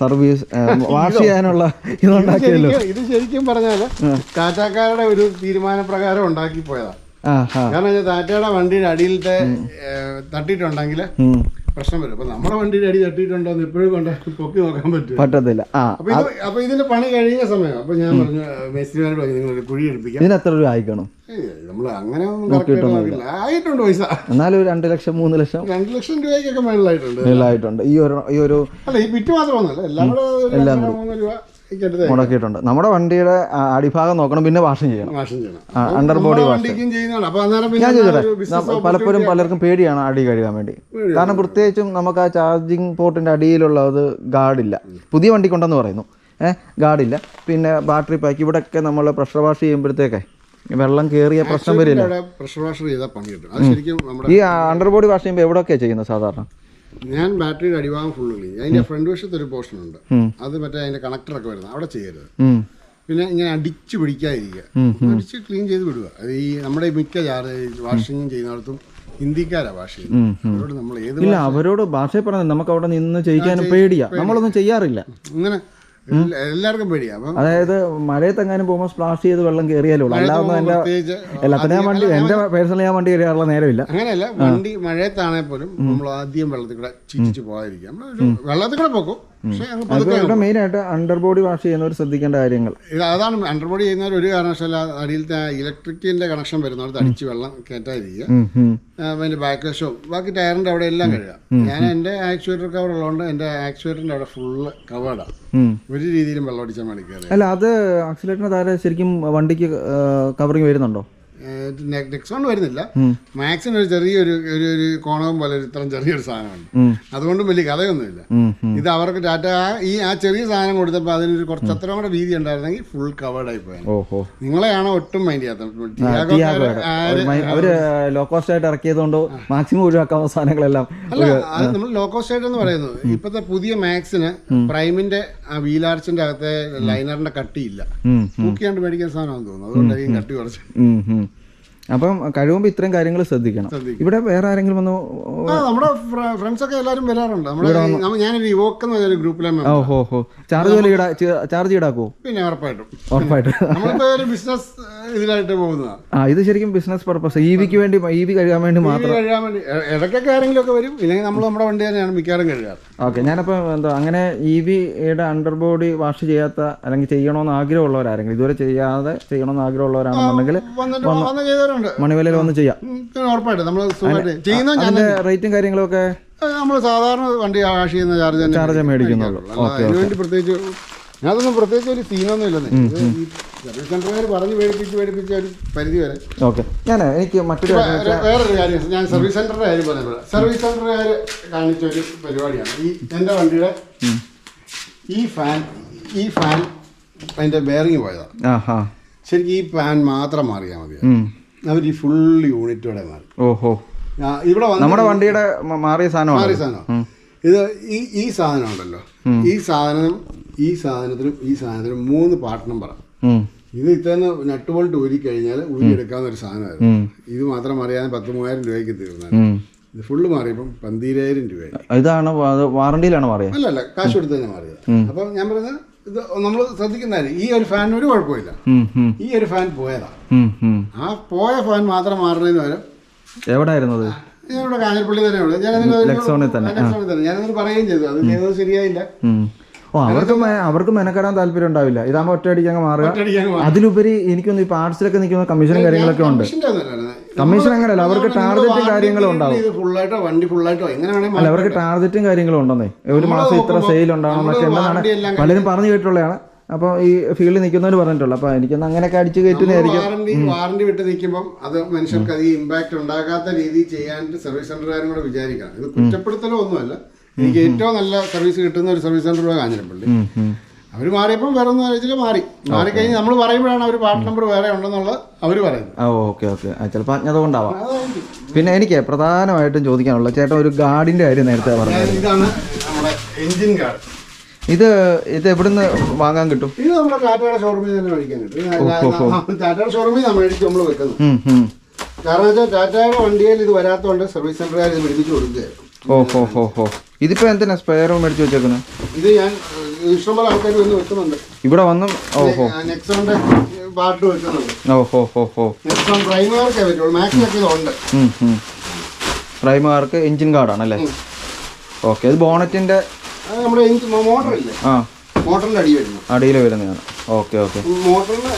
സർവീസ് വാഷ് ചെയ്യാനുള്ള ഇതുണ്ടാക്കിയല്ലോ. ഇത് ശരിക്കും പറഞ്ഞാൽ ടാറ്റാക്കാരുടെ ഒരു തീരുമാനപ്രകാരം ഉണ്ടാക്കി പോയതാ കാരണം ടാറ്റയുടെ വണ്ടിയുടെ അടിയിലത്തെ തട്ടിട്ടുണ്ടെങ്കിൽ തട്ടിയിട്ടുണ്ടെങ്കിൽ. പ്രശ്നം വരും. അപ്പൊ നമ്മുടെ വണ്ടിയുടെ അടി തട്ടിയിട്ടുണ്ടോ എന്ന് ഇപ്പോഴും കൊണ്ട് പൊക്കി നോക്കാൻ പറ്റും പറ്റത്തില്ല. ആ അപ്പൊ ഇത് അപ്പൊ ഇതിന്റെ പണി കഴിഞ്ഞ സമയം. അപ്പൊ ഞാൻ പറഞ്ഞു മേസ്ത്രിമാരോട് പറഞ്ഞു നിങ്ങൾ കുഴി എടുപ്പിക്കാം. ഇതിന് എത്ര രൂപ ആയിക്കണം? നമ്മൾ അങ്ങനെ ആയിട്ടുണ്ട് പൈസ. എന്നാലും ഒരു രണ്ട് ലക്ഷം മൂന്ന് ലക്ഷം. രണ്ട് ലക്ഷം രൂപയ്ക്കൊക്കെ മേളിലായിട്ടുണ്ട്. മേളിലായിട്ടുണ്ട്. ഈ ഒരു ഈ ഒരു അല്ല ഈ ബിറ്റ് മാത്രമൊന്നുമല്ല എല്ലാം കൂടെ. മൂന്ന് രൂപ. മുടക്കിയിട്ടുണ്ട്. നമ്മുടെ വണ്ടിയുടെ അടിഭാഗം നോക്കണം പിന്നെ വാഷിംഗ് ചെയ്യണം. അണ്ടർ ബോഡി വാഷ് ഞാൻ ചോദിച്ചോട്ടെ പലപ്പോഴും പലർക്കും പേടിയാണ് അടി കഴുകാൻ വേണ്ടി. കാരണം പ്രത്യേകിച്ചും നമുക്ക് ആ ചാർജിങ് പോർട്ടിന്റെ അടിയിലുള്ളത് ഗാർഡില്ല പുതിയ വണ്ടി കൊണ്ടെന്ന് പറയുന്നു. ഏഹ് ഗാർഡില്ല പിന്നെ ബാറ്ററി പാക്ക് ഇവിടെ ഒക്കെ നമ്മൾ പ്രഷർ വാഷ് ചെയ്യുമ്പോഴത്തേക്കേ വെള്ളം കേറിയ പ്രശ്നം വരില്ല? അത് ഈ അണ്ടർ ബോഡി വാഷ് ചെയ്യുമ്പോൾ എവിടെയൊക്കെയാണ് ചെയ്യുന്നത് സാധാരണ? ഞാൻ ബാറ്ററിയുടെ അടിഭാഗം ഫുള്ള് ക്ലീൻ അതിന്റെ ഫ്രണ്ട് വശത്ത് ഒരു പോർഷൻ ഉണ്ട്. അത് മറ്റേ അതിന്റെ കണക്ടറൊക്കെ വരുന്നത്. അവിടെ ചെയ്യരുത്. പിന്നെ ഇങ്ങനെ അടിച്ചു പിടിക്കാതിരിക്കുക. അടിച്ച് ക്ലീൻ ചെയ്ത് വിടുക. അത് ഈ നമ്മുടെ മിക്ക വാഷിങ്ങും ചെയ്യുന്നിടത്തും ഹിന്ദിക്കാരാ ഭാഷ അവരോട് നമ്മൾ ഏത് ഇല്ല അവരോട് ഭാഷ പറഞ്ഞത് നമുക്ക് അവിടെ നിന്ന് ചെയ്യിക്കാനും പേടിയാ. നമ്മളൊന്നും ചെയ്യാറില്ല. എല്ലാ- എല്ലാവർക്കും പേടിയാ. അതായത് മഴയത്തെങ്ങാനും പോകുമ്പോൾ സ്പ്ലാഷ് ചെയ്ത് വെള്ളം കയറിയാലേ ഉള്ളൂ. അല്ലാതെ എല്ലാത്തിനും ഞാൻ വണ്ടി എന്റെ പേഴ്സണലി ഞാൻ വണ്ടി കയറിയാറുള്ള നേരമില്ല. അങ്ങനെയല്ല വണ്ടി മഴയത്താണെങ്കിൽ പോലും നമ്മൾ ആദ്യം വെള്ളത്തിൽ കൂടെ ചിച്ചിച്ച് പോകാതിരിക്കാം വെള്ളത്തിൽ കൂടെ പോക്കും. പക്ഷെ അങ്ങ് അപ്പോൾ പതുക്കെ ഇവിടെ മെയിനായിട്ട് അണ്ടർ ബോഡി വാഷ് ചെയ്യുന്നവർ ശ്രദ്ധിക്കേണ്ട കാര്യങ്ങൾ. അതാണ് അണ്ടർബോഡി ചെയ്യുന്നവർ ഒരു കാരണവശാല അടിയിലത്തെ ഇലക്ട്രിക്കിന്റെ കണക്ഷൻ വരുന്നവർ അടിച്ച് വെള്ളം കയറ്റാതിരിക്കുക. അതിന്റെ ബാക്ക് വശവും ബാക്കി ടയറിന്റെ അവിടെ എല്ലാം കഴുകാം ഞാൻ എന്റെ ആക്ച്വേറ്റർ കവർ ഉള്ളതുകൊണ്ട് എന്റെ ആക്ച്വേറ്ററിന്റെ അവിടെ ഫുള്ള് കവേർഡാണ് ഉം. ഒരു രീതിയിലും വെള്ളം അടിച്ചാൽ മതി അല്ല അത് ആക്സിലേറ്ററിന് താഴെ ശരിക്കും വണ്ടിക്ക് കവറിങ് വരുന്നുണ്ടോ? നെക്സോൺ വരുന്നില്ല. മാക്സിന് ഒരു ചെറിയൊരു ഒരു ഒരു കോണവും പോലെ ഒരു ഇത്രയും ചെറിയൊരു സാധനമുണ്ട്. അതുകൊണ്ടും വലിയ കഥയൊന്നുമില്ല. ഇത് അവർക്ക് ടാറ്റ ഈ ആ ചെറിയ സാധനം കൊടുത്തപ്പോൾ അതിനൊരു കുറച്ച് അത്ര കൂടെ വീതി ഉണ്ടായിരുന്നെങ്കിൽ ഫുൾ കവേർഡ് ആയി ഓഹോ. നിങ്ങളെയാണോ ഒട്ടും മൈൻഡ് ചെയ്യാത്തത് ലോ കോസ്റ്റ് ആയിട്ട് ഇറക്കിയതുകൊണ്ട് മാക്സിമം ഒഴിവാക്കാവുന്ന സാധനങ്ങളെല്ലാം അല്ല അത് നമ്മൾ ലോ കോസ്റ്റ് ആയിട്ട് എന്ന് പറയുന്നത് ഇപ്പോഴത്തെ പുതിയ മാക്സിന് പ്രൈമിന്റെ ആ വീലാർച്ചിന്റെ അകത്തെ ലൈനറിന്റെ കട്ടിയില്ല. തൂക്കിയാണ്ട് മേടിക്കാൻ സാധനമാണെന്ന് തോന്നുന്നു. അതുകൊണ്ടായിരിക്കും കട്ടി കുറച്ച്. അപ്പം കഴിവുമ്പോൾ ഇത്രയും കാര്യങ്ങൾ ശ്രദ്ധിക്കണം. ഇവിടെ വേറെ ആരെങ്കിലും വന്നു നമ്മുടെ ഫ്രണ്ട്സ് ഒക്കെ എല്ലാവരും വരാറുണ്ട്. ഞാനൊരു യുവക്ക് എന്ന് പറഞ്ഞൊരു ഗ്രൂപ്പിലെ member. ഹോ ചാർജ് ചാർജ് ഈടാക്കോ? പിന്നെ ഉറപ്പായിട്ടും. ഉറപ്പായിട്ടും. ഒരു ബിസിനസ് ഇതിലായിട്ട് പോകുന്നതാണ് ആ ഇത് ശരിക്കും ബിസിനസ് പർപ്പസ് ഇ വിക്ക് വേണ്ടി ഇ വി കഴുകാൻ വേണ്ടി മാത്രം. കഴുകാൻ വേണ്ടി ഇടയ്ക്കൊക്കെ ആരെങ്കിലും ഒക്കെ വരും. ഇല്ലെങ്കിൽ നമ്മൾ നമ്മുടെ വണ്ടി തന്നെയാണ് മിക്കവാറും കഴുകാറ്. ഓക്കെ ഞാനപ്പോൾ എന്താ അങ്ങനെ ഇ വിയുടെ അണ്ടർ ബോഡി വാഷ് ചെയ്യാത്ത അല്ലെങ്കിൽ ചെയ്യണമെന്ന് ആഗ്രഹമുള്ളവരാരെങ്കിലും ഇതുവരെ ചെയ്യാതെ ചെയ്യണമെന്ന് ആഗ്രഹമുള്ളവരാണെന്നുണ്ടെങ്കിൽ മണിവലയിൽ വന്ന് ചെയ്യാം. അതിന്റെ റേറ്റും കാര്യങ്ങളൊക്കെ? നമ്മൾ സാധാരണ വണ്ടി വാഷ് ചെയ്യുന്ന ചാർജ് ചാർജ് മേടിക്കുന്നുള്ളൂ. അതിനുവേണ്ടി പ്രത്യേകിച്ച് ഞാനതൊന്നും പ്രത്യേകിച്ച് ഒരു സീനൊന്നും ഇല്ലെന്നേ. സർവീസ് സെന്ററുകാർ പറഞ്ഞു പേടിപ്പിച്ച് പേടിപ്പിച്ച് ഒരു പരിധി വരെ. ഓക്കെ. ഞാൻ എനിക്ക് മറ്റൊരു കാര്യം എന്ന് വെച്ചാൽ വേറൊരു കാര്യം ഞാൻ സർവീസ് സെന്ററിന്റെ കാര്യം പറഞ്ഞത് സർവീസ് സെന്ററുകാർ കാണിച്ച ഒരു പരിപാടിയാണ്. ഈ എന്റെ വണ്ടിയുടെ ഈ ഫാൻ ഈ ഫാൻ അതിന്റെ ബെയറിങ് പോയതാണ് ആ ഹാ ശരിക്കും ഈ ഫാൻ മാത്രം മാറിയാൽ മതി ഉം. അവർ ഈ ഫുൾ യൂണിറ്റോടെ മാറി. ഓഹോ. ആ, ഇവിടെ വന്ന് നമ്മുടെ വണ്ടിയുടെ മ- മാറിയ സാധനമാണ്. മാറിയ സാധനം ഇത് ഈ ഈ സാധനം ഉണ്ടല്ലോ. ഈ സാധനം ഈ സാധനത്തിനും ഈ സാധനത്തിനും മൂന്ന് പാർട്ട് നമ്പറാണ്. ഇത് ഇത്തന്നെ നട്ട് ബോൾട്ട് ഊരി കഴിഞ്ഞാൽ ഊരി എടുക്കാവുന്ന ഒരു സാധനമായിരുന്നു. ഇത് മാത്രം അറിയാൻ പത്ത് മൂവായിരം രൂപയ്ക്ക് തീർന്നു. ഇത് ഫുള്ള് മാറിയപ്പം പന്തീരായിരം രൂപയായി. ഇതാണ് വാറണ്ടിയിലാണ് മാറിയത് അല്ല അല്ല കാശ് കൊടുത്ത് തന്നെ മാറിയത്. അപ്പം ഞാൻ പറയുന്നത് ഇത് നമ്മൾ ശ്രദ്ധിക്കുന്നതായിരുന്നു ഈ ഒരു ഫാൻ ഒരു കുഴപ്പമില്ല. ഈ ഒരു ഫാൻ പോയതാ. ആ പോയ ഫാൻ മാത്രം മാറുന്നതിന് പകരം എവിടായിരുന്നത് ഞാനിവിടെ കാഞ്ഞിരപ്പള്ളി ഞാനതിന് തന്നെ. ഉള്ളത് തന്നെ. ഞാനതിന് പറയുകയും ചെയ്തു. അത് ചെയ്തത് ശരിയായില്ല. ഓ അവർക്ക് അവർക്ക് മെനക്കെടാൻ താല്പര്യം ഉണ്ടാവില്ല. ഇതാകുമ്പോൾ ഒറ്റയടിക്ക് അങ്ങ് മാറുക. അതിലുപരി എനിക്കൊന്ന് ഈ പാർട്സിലൊക്കെ നിൽക്കുന്ന കമ്മീഷനും കാര്യങ്ങളൊക്കെ ഉണ്ട്. കമ്മീഷൻ അങ്ങനെയല്ല അവർക്ക് ടാർഗറ്റും കാര്യങ്ങളും ഉണ്ടാവും. അല്ല അവർക്ക് ടാർഗറ്റും കാര്യങ്ങളും ഉണ്ടെന്നേ. ഒരു മാസം ഇത്ര സെയിൽ ഉണ്ടാവണം എന്നൊക്കെ എന്താണ് ഉണ്ടെന്നാണ് പലരും പറഞ്ഞു കേട്ടുള്ളതാണ്. അപ്പോൾ ഈ ഫീൽഡിൽ നിൽക്കുന്നവർ പറഞ്ഞിട്ടുള്ളൂ. അപ്പോൾ എനിക്കൊന്ന് അങ്ങനെയൊക്കെ അടിച്ചു കയറ്റുന്നതായിരിക്കും വാറണ്ടി വാറണ്ടി വിട്ട് നിൽക്കുമ്പോൾ അത് മനുഷ്യർക്ക് അധികം ഇമ്പാക്ട് ഉണ്ടാകാത്ത രീതിയിൽ ചെയ്യാൻ സർവീസ് സെന്ററുകാരും കൂടെ വിചാരിക്കണം. ഇത് കുറ്റപ്പെടുത്തലോ ഒന്നുമല്ല. എനിക്ക് ഏറ്റവും നല്ല സർവീസ് കിട്ടുന്ന ഒരു സർവീസ് സെന്റർ കാഞ്ഞിരപ്പള്ളി. അവർ മാറിയപ്പോൾ വേറെ ഒന്നും ആലോചിച്ചില്ല മാറി. മാറിക്കഴിഞ്ഞ് നമ്മൾ പറയുമ്പോഴാണ് അവർ പാർട്ട് നമ്പർ വേറെ ഉണ്ടെന്നുള്ളത് അവർ പറയുന്നത്. ആ ഓക്കെ ഓക്കെ. ചിലപ്പോൾ അജ്ഞത കൊണ്ടാവാം പിന്നെ എനിക്ക് പ്രധാനമായിട്ടും ചോദിക്കാനുള്ളത് ചേട്ടൻ ഒരു ഗാർഡിന്റെ കാര്യം നേരത്തെ പറഞ്ഞു ഇതാണ് നമ്മുടെ എഞ്ചിൻ ഗാർഡ് ഇത് ഇത് എവിടുന്ന് വാങ്ങാൻ കിട്ടും? ഇത് നമ്മുടെ ടാറ്റയുടെ ഷോറൂമിൽ തന്നെ മേടിക്കാൻ കിട്ടും. ടാറ്റയുടെ ഷോറൂമിൽ നമ്മൾ മേടിച്ച് നമ്മൾ വെക്കുന്നത്. കാരണം വെച്ചാൽ ടാറ്റയുടെ വണ്ടിയിൽ ഇത് വരാത്തതുകൊണ്ട് സർവീസ് സെന്ററുകാർ ഇത് മേടിപ്പിച്ച് കൊടുക്കുകയായിരുന്നു. ഓ ഹോ ഹോ ഹോ. ഇതിപ്പോൾ എന്തിനാ സ്പെയർ റൂം മേടിച്ച് വെച്ചേക്കുന്നത് ഇത് ഞാൻ ഇഷ്ടംപോലെ ആൾക്കാർ വന്ന് വെക്കുന്നുണ്ട്. ഇവിടെ വന്നു ഓഹോ നെക്സോണിന്റെ പാർട്ട് വെക്കുന്നുണ്ട്. ഓഹോ ഹോ ഹോ നെക്സോൺ പറ്റുള്ളൂ. മാക്സിമൊക്കെ ഇതുണ്ട് എഞ്ചിൻ കാർഡാണല്ലേ ഓക്കെ ഇത് ബോണറ്റിന്റെ നമ്മുടെ എനിക്ക് മോട്ടർ ഇല്ലേ? ആ. മോട്ടറിന്റെ അടി വരുന്നു അടിയിൽ വരുന്നതാണ്. Okay okay. മോട്ടറിന്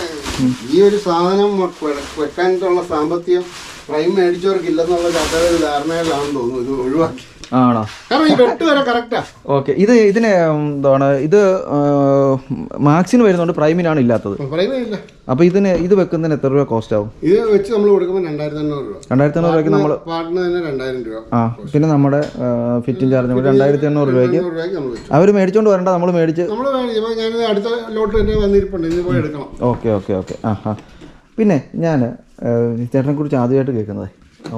ഈ ഒരു സാധനം വെക്കാനുള്ള സാമ്പത്തികം പ്രൈം മേടിച്ചവർക്ക് ഇല്ലെന്നുള്ള ഒരു ധാരണയിലാണെന്ന് തോന്നുന്നു. ഇത് ഒഴിവാക്കി. ആണോ? ഓക്കെ. ഇത് ഇതിന് എന്താണ് ഇത് മാക്സിന് വരുന്നുണ്ട് പ്രൈമിനാണ് ഇല്ലാത്തത്. അപ്പൊ ഇതിന് ഇത് വെക്കുന്നതിന് എത്ര രൂപ കോസ്റ്റ് ആവും? ഇത് വെച്ച് നമ്മൾ കൊടുക്കുമ്പോൾ രണ്ടായിരത്തി അഞ്ഞൂറ് രൂപ രണ്ടായിരത്തി എണ്ണൂറ് രൂപയ്ക്ക് നമ്മൾ രണ്ടായിരം രൂപ. ആ പിന്നെ നമ്മുടെ ഫിറ്റിംഗ് ചാർജ് കൂടി രണ്ടായിരത്തി എണ്ണൂറ് രൂപയ്ക്ക് അവർ അവർ മേടിച്ചോണ്ട് വരണ്ട നമ്മൾ മേടിച്ച് നമ്മൾ അടുത്ത ലോട്ട് തന്നെ വന്നിരിപ്പുണ്ട്. Okay okay okay. ആ ആ. പിന്നെ ഞാൻ ചേട്ടനെ കുറിച്ച് ആദ്യമായിട്ട് കേൾക്കുന്നത്.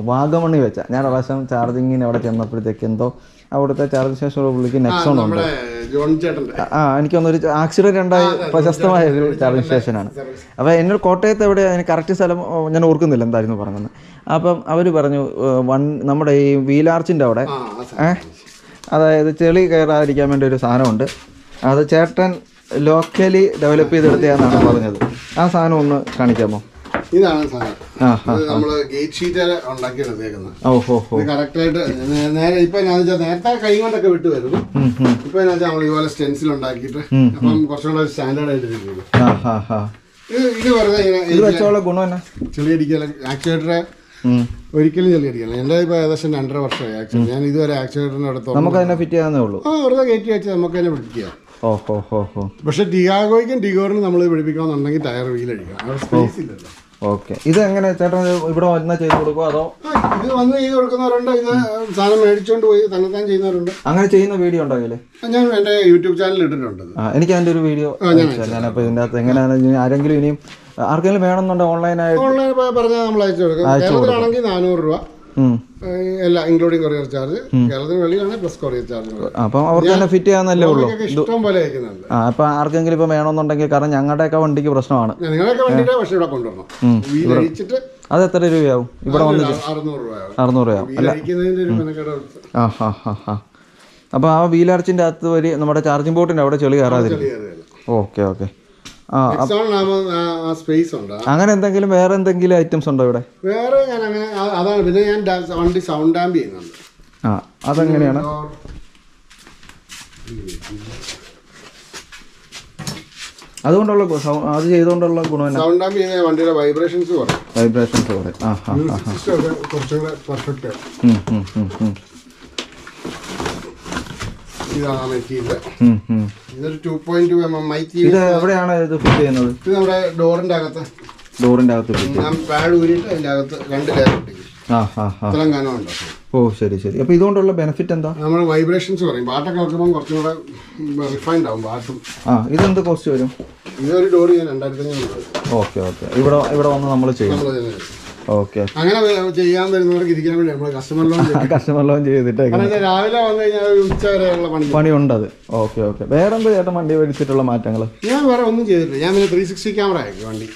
വാഗമണ്ണി വെച്ച. ഞാൻ പ്രാവശ്യം ചാർജിങ്ങിന് അവിടെ ചെന്നപ്പോഴത്തേക്ക് എന്തോ അവിടുത്തെ ചാർജ് സ്റ്റേഷൻ പുള്ളിക്ക് നെക്സോൺ ഉണ്ട്. ആ എനിക്ക് തോന്നുന്നു ഒരു ആക്സിഡന്റ് ഉണ്ടായി പ്രശസ്തമായ ഒരു ചാർജിങ് സ്റ്റേഷനാണ്. അപ്പോൾ എന്നോട് കോട്ടയത്ത് എവിടെ അതിന് കറക്റ്റ് സ്ഥലം ഞാൻ ഓർക്കുന്നില്ല എന്തായിരുന്നു പറഞ്ഞത് അപ്പം അവർ പറഞ്ഞു വൺ നമ്മുടെ ഈ വീലാർച്ചിന്റെ അവിടെ അതായത് ചെളി കയറാതിരിക്കാൻ വേണ്ടി ഒരു സാധനമുണ്ട്. അത് ചേട്ടൻ ലോക്കലി ഡെവലപ്പ് ചെയ്തെടുത്തതാണെന്നാണ് പറഞ്ഞത്. ആ സാധനം ഒന്ന് കാണിക്കാമോ? ഇതാണ് സാധനം. നമ്മൾ ഗേറ്റ് ഷീറ്റ് ഉണ്ടാക്കി എടുത്തേക്കുന്നത്. കറക്റ്റ് ആയിട്ട് നേരെ ഇപ്പൊ ഞാൻ വെച്ചാൽ നേരത്തെ കൈ കൊണ്ടൊക്കെ വിട്ട് വരുന്നു. ഇപ്പൊ ഞാൻ നമ്മൾ ഇതുപോലെ സ്റ്റെൻസിൽ ഉണ്ടാക്കിയിട്ട് അപ്പം കുറച്ചുകൂടെ സ്റ്റാൻഡേർഡ് ആയിട്ട് ഇരിക്കുന്നു. ഇത് വെറുതെ ഇങ്ങനെ ചെളിയടിക്കല ആക്ച്വേറ്ററെ ഒരിക്കലും ചെളിയടിക്കല എന്റെ ഇപ്പൊ ഏകദേശം രണ്ടര വർഷമായി ആക്ച്വലി ഞാൻ ഇതുവരെ ആക്ച്വേറ്ററിന്റെ അടുത്ത് നമുക്ക് അതിനെ ഫിറ്റ് ചെയ്യാവുന്നേ ഉള്ളൂ. ആ വെറുതെ കയറ്റി വെച്ച് നമുക്ക് അതിനെ പിടിക്കാം. പക്ഷെ ടിയാഗോയ്ക്കും ടിഗോറിനും നമ്മൾ പിടിപ്പിക്കണമെന്നുണ്ടെങ്കിൽ ടയർ വീലടിക്കണം അവിടെ സ്പേസ് ഇല്ലല്ലോ. ഓക്കെ. ഇത് എങ്ങനെ ചേട്ടൻ ഇവിടെ വന്നാൽ ചെയ്ത് കൊടുക്കുമോ അതോ ഇത് വന്ന് ചെയ്ത് കൊടുക്കുന്നവരുണ്ട്. ഇത് സാധനം മേടിച്ചുകൊണ്ട് പോയി തന്നെത്താൻ ചെയ്യുന്നവരുണ്ട്. അങ്ങനെ ചെയ്യുന്ന വീഡിയോ ഉണ്ടെങ്കിൽ ഞാൻ എന്റെ യൂട്യൂബ് ചാനൽ ഇട്ടിട്ടുണ്ട് എനിക്ക് അതിന്റെ ഒരു വീഡിയോ ഞാനപ്പോ ഇതിന്റെ അകത്ത് എങ്ങനെയാണ് ആരെങ്കിലും ഇനിയും ആർക്കെങ്കിലും വേണമെന്നുണ്ടോ ഓൺലൈനായിട്ട്? ഓൺലൈൻ പറഞ്ഞാൽ നമ്മൾ അയച്ചു കൊടുക്കും. കേരളത്തിലാണെങ്കിൽ നാനൂറ് രൂപ. എല്ലാ ഇൻക്ലൂഡിങ് കൊറിയർ ചാർജ് കേരളത്തിന് വെളിയിലാണ് പ്ലസ് കൊറിയർ ചാർജ് അപ്പം അവർക്ക് തന്നെ ഫിറ്റ് ചെയ്യാന്നല്ലേ ഉള്ളൂ. ഇഷ്ടം പോലെ അയക്കുന്നുണ്ട്. ആ അപ്പം ആർക്കെങ്കിലും ഇപ്പൊ വേണമെന്നുണ്ടെങ്കിൽ കാരണം ഞങ്ങളുടെയൊക്കെ വണ്ടിക്ക് പ്രശ്നമാണ്. നിങ്ങളൊക്കെ വണ്ടിയുടെ പക്ഷേ ഇവിടെ കൊണ്ടുവരണം. വീൽ അത് എത്ര രൂപയാവും? ഇവിടെ വന്ന് അറുന്നൂറ് രൂപ രൂപയാവും മെനക്കേട് ആ ഹാ ഹാ ഹാ. അപ്പോൾ ആ വീലാർച്ചിന്റെ അകത്ത് വരി നമ്മുടെ ചാർജിംഗ് ബോട്ടിന്റെ അവിടെ ചെളി കയറാതിരിക്കും. Okay okay. അങ്ങനെ എന്തെങ്കിലും വേറെ എന്തെങ്കിലും ഐറ്റംസ് ഉണ്ടോ ഇവിടെ? വേറെ ഞാൻ അങ്ങനെ അതാണ്. പിന്നെ ഞാൻ വണ്ടി സൗണ്ട് ആംബ് ചെയ്യുന്നുണ്ട്. ആ അതെങ്ങനെയാണ്? അതുകൊണ്ടുള്ള അത് ചെയ്തുകൊണ്ടുള്ള ഗുണം സൗണ്ട് ആംബ് ചെയ്യുന്ന വണ്ടിയുടെ വൈബ്രേഷൻസ് കുറയും. വൈബ്രേഷൻസ് കുറയും. ആ ആ ആ കുറച്ചുകൂടെ പെർഫെക്റ്റ്. ഇതാണ് മെറ്റീരിയൽ. ഇതൊരു ടു പോയിന്റ് ഇത് എവിടെയാണ് ഇത് ഫിറ്റ് ചെയ്യുന്നത്? ഇത് നമ്മുടെ ഡോറിന്റെ അകത്ത്. ഡോറിന്റെ അകത്ത് ഞാൻ പാഡ് ഊരിയിട്ട് അതിന്റെ അകത്ത് രണ്ട് ലെയർ ഇത്രയും കനം ഓ ശരി ശരി. അപ്പോൾ ഇതുകൊണ്ടുള്ള ബെനിഫിറ്റ് എന്താ? നമ്മൾ വൈബ്രേഷൻസ് പറയും. പാട്ടൊക്കെ വെക്കുമ്പോൾ കുറച്ചും കൂടെ റിഫൈൻഡ് ആവും പാട്ടും. ആ ഇതെന്ത് കോസ്റ്റ് വരും? ഇതൊരു ഡോർ ഞാൻ രണ്ടായിരത്തി അഞ്ഞൂറ് ഓക്കെ ഓക്കെ. ഇവിടെ ഇവിടെ വന്ന് നമ്മൾ ചെയ്യും. ഓക്കെ. അങ്ങനെ ചെയ്യാൻ വരുന്നവർക്ക് ഇരിക്കാൻ വേണ്ടി നമ്മൾ കസ്റ്റമർ ലോൺ കസ്റ്റമർ ലോൺ ചെയ്തിട്ട് രാവിലെ വന്നു കഴിഞ്ഞാൽ ഉച്ച വരെയുള്ള പണി. പണിയുണ്ട് അത് ഓക്കെ ഓക്കെ. വേറെ എന്ത് ചേട്ടൻ വണ്ടി മേടിച്ചിട്ടുള്ള മാറ്റങ്ങൾ ഞാൻ വേറെ ഒന്നും ചെയ്തിട്ടില്ല. ഞാൻ പിന്നെ ത്രീ സിക്സ്റ്റി ക്യാമറ ആക്കി വണ്ടി.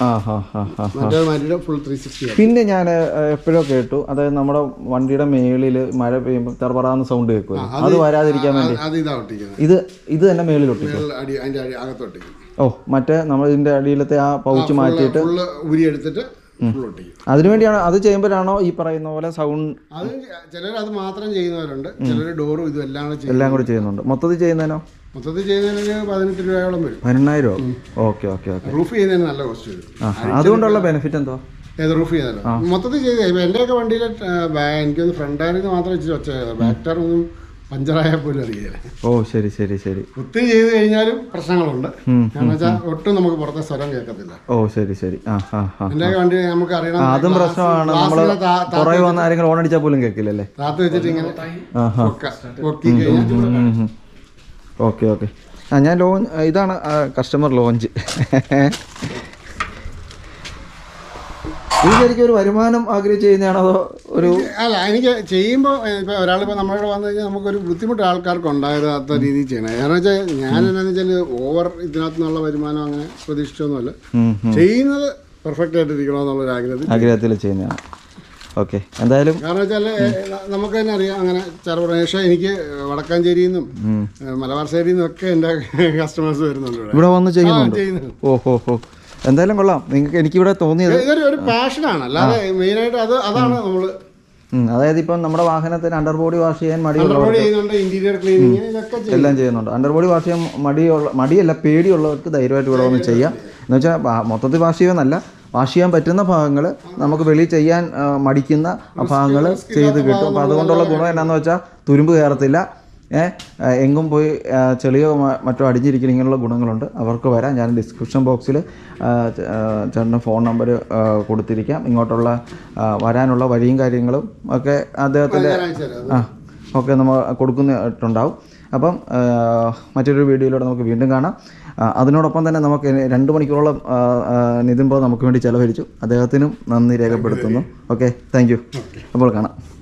മറ്റേ മാറ്റിയിട്ട് ഫുൾ ത്രീ സിക്സ്റ്റി പിന്നെ ഞാൻ എപ്പോഴോ കേട്ടു. അതായത് നമ്മുടെ വണ്ടിയുടെ മേളിൽ മഴ പെയ്യുമ്പോൾ തെറപറാന്ന് സൗണ്ട് കേൾക്കും അത് വരാതിരിക്കാൻ വേണ്ടി. ഇതാ ഇത് തന്നെ മേളിൽ ഒട്ടിക്കും. ഓ മറ്റേ നമ്മൾ ഇതിന്റെ അടിയിലത്തെ ആ പൗച്ച് മാറ്റിയിട്ട് ഉരി എടുത്തിട്ട് അതിനുവേണ്ടിയാണ് അത് ചെയ്യുമ്പോഴാണോ ഈ പറയുന്ന പോലെ സൗണ്ട് അത് ചിലർ അത് മാത്രം ചെയ്യുന്നവരുണ്ട്. ചിലർ ഡോറും ഇതും എല്ലാം കൂടെ എല്ലാം കൂടി ചെയ്യുന്നുണ്ട്. മൊത്തത്തിൽ ചെയ്യുന്നതിനോ? മൊത്തത്തിൽ ചെയ്യുന്നതിന് പതിനെട്ട് രൂപയോളം വരും. പതിനെണ്ണായിരം രൂപ? Okay okay okay. റൂഫ് ചെയ്യുന്നതിന് നല്ല കോസ്റ്റ് വരും. അതുകൊണ്ടുള്ള ബെനിഫിറ്റ് എന്തോ? ഏത് റൂഫ് ചെയ്തല്ലോ മൊത്തത്തിൽ ചെയ്ത് ഇപ്പം എന്റെയൊക്കെ വണ്ടിയിൽ എനിക്കൊന്ന് ഫ്രണ്ട് ടയറിന് മാത്രം ഇച്ചിരി ഒച്ച ബാക്ക് ടയർ ഒന്നും പഞ്ചറായാൽ പോലും അറിയില്ല. ഓ ശരി ശരി ശരി. ഒത്തിരി ചെയ്ത് കഴിഞ്ഞാലും പ്രശ്നങ്ങളുണ്ട്. ഉം, കാരണം വെച്ചാൽ ഒട്ടും നമുക്ക് പുറത്തെ സ്വരം കേൾക്കത്തില്ല. ഓ ശരി ശരി. ആ ആ എന്റെ വണ്ടി നമുക്ക് അറിയണം. അതും പ്രശ്നമാണ്. നമ്മൾ പുറകെ വന്ന ആരെങ്കിലും ഓൺ അടിച്ചാൽ പോലും കേൾക്കില്ലല്ലേ? താത്ത് വെച്ചിട്ട് ഇങ്ങനെ പൊക്ക- ഓക്കെ ഓക്കെ. ആ ഞാൻ ലോഞ്ച് ഇതാണ് കസ്റ്റമർ ലോഞ്ച്. ഇത് ശരിക്കും ഒരു വരുമാനം ആഗ്രഹിച്ച് ചെയ്യുന്നതാണോ അതോ ഒരു അല്ല എനിക്ക് ചെയ്യുമ്പോൾ ഇപ്പോൾ ഒരാളിപ്പോൾ നമ്മളിവിടെ വന്നു കഴിഞ്ഞാൽ നമുക്കൊരു ബുദ്ധിമുട്ട് ആൾക്കാർക്ക് ഉണ്ടാകാത്ത രീതിയിൽ ചെയ്യണം. കാരണം വെച്ചാൽ ഞാൻ എന്നാന്ന് വെച്ചാൽ ഓവർ ഇതിനകത്ത് നിന്നുള്ള വരുമാനം അങ്ങനെ പ്രതീക്ഷിച്ചൊന്നുമല്ല. ചെയ്യുന്നത് പെർഫെക്റ്റ് ആയിട്ട് ഇരിക്കണമെന്നുള്ളൊരു ആഗ്രഹത്തിൽ ആഗ്രഹത്തിൽ ചെയ്യുന്നതാണ്. ഓക്കെ എന്തായാലും കാരണം വെച്ചാൽ നമുക്ക് തന്നെ അറിയാം അങ്ങനെ ചെറുപ്രദേശം എനിക്ക് വടക്കാഞ്ചേരിയിൽ നിന്നും. മലബാർ സൈഡിൽ നിന്നും ഒക്കെ എന്റെ കസ്റ്റമേഴ്സ് വരുന്നുണ്ട് ഇവിടെ. വന്ന് ചെയ്യുന്നുണ്ട്. ഓഹോ ഹോ. എന്തായാലും കൊള്ളാം. നിങ്ങൾക്ക് എനിക്കിവിടെ തോന്നിയത് ഇതൊരു ഒരു പാഷനാണ്. അല്ലാതെ മെയിനായിട്ട് അത് അതാണ് നമ്മൾ അതായത് ഇപ്പം നമ്മുടെ വാഹനത്തിന് അണ്ടർ ബോഡി വാഷ് ചെയ്യാൻ മടിയുള്ളവർ ബോഡി ചെയ്യുന്നുണ്ട് ഇന്റീരിയർ ക്ലീനിങ് ഇതൊക്കെ ചെയ്യും. എല്ലാം ചെയ്യുന്നുണ്ട്. അണ്ടർ ബോഡി വാഷ് ചെയ്യാൻ മടിയുള്ള മടിയല്ല പേടിയുള്ളവർക്ക് ധൈര്യമായിട്ട് ഇവിടെ വന്ന് ചെയ്യാം. എന്ന് വെച്ചാൽ മൊത്തത്തിൽ വാഷ് ചെയ്യുമെന്നല്ല വാഷ് ചെയ്യാൻ പറ്റുന്ന ഭാഗങ്ങൾ നമുക്ക് വെളി ചെയ്യാൻ മടിക്കുന്ന ഭാഗങ്ങൾ ചെയ്ത് കിട്ടും. അപ്പോൾ അതുകൊണ്ടുള്ള ഗുണം എന്നാന്ന് വെച്ചാൽ തുരുമ്പ് കയറത്തില്ല. എങ്ങും പോയി ചെളിയോ മറ്റോ അടിഞ്ഞിരിക്കുന്ന ഇങ്ങനെയുള്ള ഗുണങ്ങളുണ്ട്. അവർക്ക് വരാം. ഞാൻ ഡിസ്ക്രിപ്ഷൻ ബോക്സിൽ ചേട്ടന്റെ ഫോൺ നമ്പർ കൊടുത്തിരിക്കാം. ഇങ്ങോട്ടുള്ള വരാനുള്ള വഴിയും കാര്യങ്ങളും ഒക്കെ അദ്ദേഹത്തിന്റെ. ആ ഒക്കെ നമ്മൾ കൊടുക്കുന്നിട്ടുണ്ടാവും അപ്പം മറ്റൊരു വീഡിയോയിലൂടെ നമുക്ക് വീണ്ടും കാണാം. അതിനോടൊപ്പം തന്നെ നമുക്ക് രണ്ട് മണിക്കൂറോളം നിതിൻ പോ നമുക്ക് വേണ്ടി ചിലവഴിച്ചു. അദ്ദേഹത്തിനും നന്ദി രേഖപ്പെടുത്തുന്നു. Okay thank you. അപ്പോൾ കാണാം.